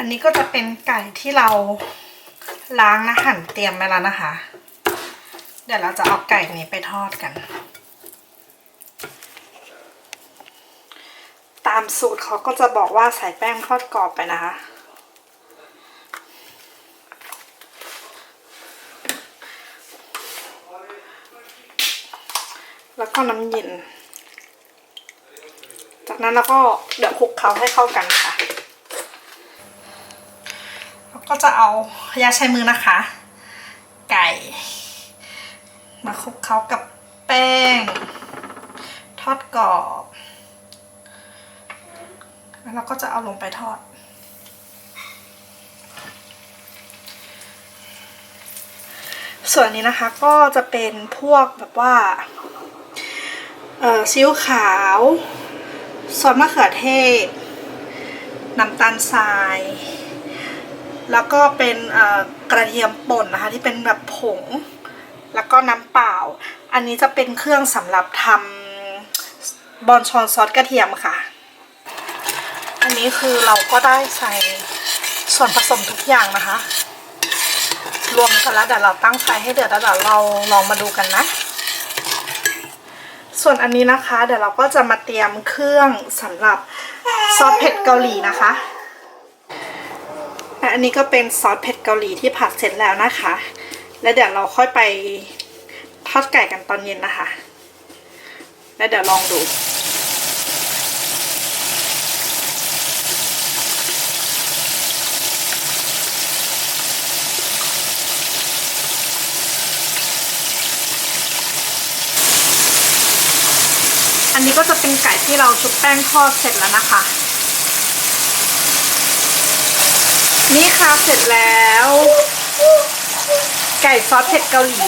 ันนี้ก็จะเป็นไก่ที่เราล้างนะหั่นเตรียมไว้แล้วนะคะ เดี๋ยวเราจะเอาไก่นี้ไปทอดกัน ตามสูตรเขาก็จะบอกว่าใส่แป้งทอดกรอบไปนะคะ แล้วก็น้ำเย็น จากนั้นเราก็เดี๋ยวคลุกเคล้าให้เข้ากันค่ะ แล้ว ก็จะเอายาใช้มือนะคะ ไก่ มาคลุกเคล้ากับแป้ง ทอดกรอบ แล้วเราก็จะเอาลงไปทอดส่วนนี้นะคะก็จะเป็นพวกแบบว่าเอ่อซีอิ๊วขาวซอสมะเขือเทศ น้ำตาลทราย แล้วก็เป็นกระเทียมป่นนะคะ ที่เป็นแบบผง แล้วก็น้ำเปล่า อันนี้จะเป็นเครื่องสำหรับทำบอนชอนซอสกระเทียมค่ะ อันนี้คือเราก็ได้ใส่ส่วนผสมทุกอย่างนะคะ รวมกันแล้วเดี๋ยวเราตั้งไฟให้เดือดแล้วเดี๋ยวเราลองมาดูกันนะส่วนอันนี้นะคะ เดี๋ยวเราก็จะมาเตรียมเครื่องสำหรับซอสเผ็ดเกาหลีนะคะ อันนี้ก็เป็นซอสเผ็ดเกาหลีที่ผัดเสร็จแล้วนะคะ แล้วเดี๋ยวเราค่อยไปทอดไก่กันตอนเย็นนะคะ แล้วเดี๋ยวลองดูอันนี้ก็จะเป็นไก่ที่เราชุบแป้งทอดเสร็จแล้วนะคะ นี่ค่ะเสร็จแล้ว ไก่ซอสเผ็ดเกาหลี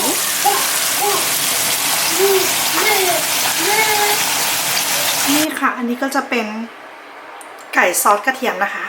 นี่ค่ะ อันนี้ก็จะเป็นไก่ซอสกระเทียมนะคะ